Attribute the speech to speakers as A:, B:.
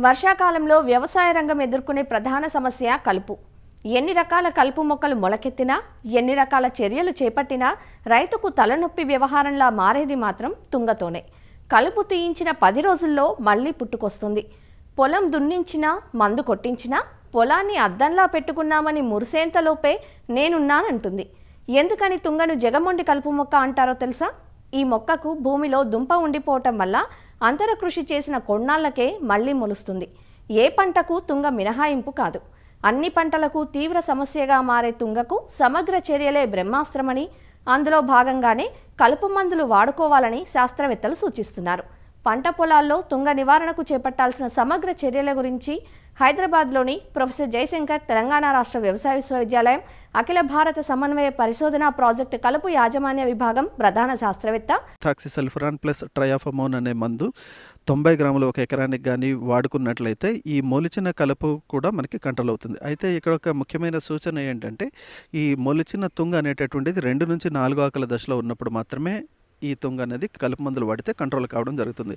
A: వర్షాకాలంలో వ్యవసాయ రంగం ఎదుర్కొనే ప్రధాన సమస్య కలుపు. ఎన్ని రకాల కలుపు మొక్కలు మొలకెత్తినా ఎన్ని రకాల చర్యలు చేపట్టినా రైతుకు తలనొప్పి వ్యవహారంలా మారేది మాత్రం తుంగతోనే. కలుపు తీయించిన పది రోజుల్లో మళ్ళీ పుట్టుకొస్తుంది. పొలం దున్నించినా మందు కొట్టించినా పొలాన్ని అద్దంలా పెట్టుకున్నామని మురిసేంతలోపే నేనున్నానంటుంది. ఎందుకని తుంగను జగమొండి కలుపు మొక్క అంటారో తెలుసా? ఈ మొక్కకు భూమిలో దుంప ఉండిపోవటం వల్ల అంతర కృషి చేసిన కొన్నాళ్ళకే మళ్ళీ మొలుస్తుంది. ఏ పంటకు తుంగ మినహాయింపు కాదు. అన్ని పంటలకు తీవ్ర సమస్యగా మారే తుంగకు సమగ్ర చర్యలే బ్రహ్మాస్త్రమని అందులో భాగంగానే కలుపు మందులు వాడుకోవాలని శాస్త్రవేత్తలు సూచిస్తున్నారు. పంట పొలాల్లో తుంగ నివారణకు చేపట్టాల్సిన సమగ్ర చర్యల గురించి హైదరాబాద్లోని ప్రొఫెసర్ జయశంకర్ తెలంగాణ రాష్ట్ర వ్యవసాయ విశ్వవిద్యాలయం అఖిల భారత సమన్వయ పరిశోధన ప్రాజెక్టు కలుపు యాజమాన్య విభాగం ప్రధాన శాస్త్రవేత్త.
B: థాక్సిసల్ఫరాన్ ప్లస్ ట్రయాఫమోన్ అనే మందు తొంభై గ్రాములు ఒక ఎకరానికి కానీ వాడుకున్నట్లయితే ఈ మొలిచిన కలుపు కూడా మనకి కంట్రోల్ అవుతుంది. అయితే ఇక్కడ ఒక ముఖ్యమైన సూచన ఏంటంటే ఈ మొలిచిన తుంగ అనేటటువంటిది రెండు నుంచి నాలుగు ఆకల దశలో ఉన్నప్పుడు మాత్రమే ఈ తుంగ అనేది కలుపు మందులు వాడితే కంట్రోల్ కావడం జరుగుతుంది.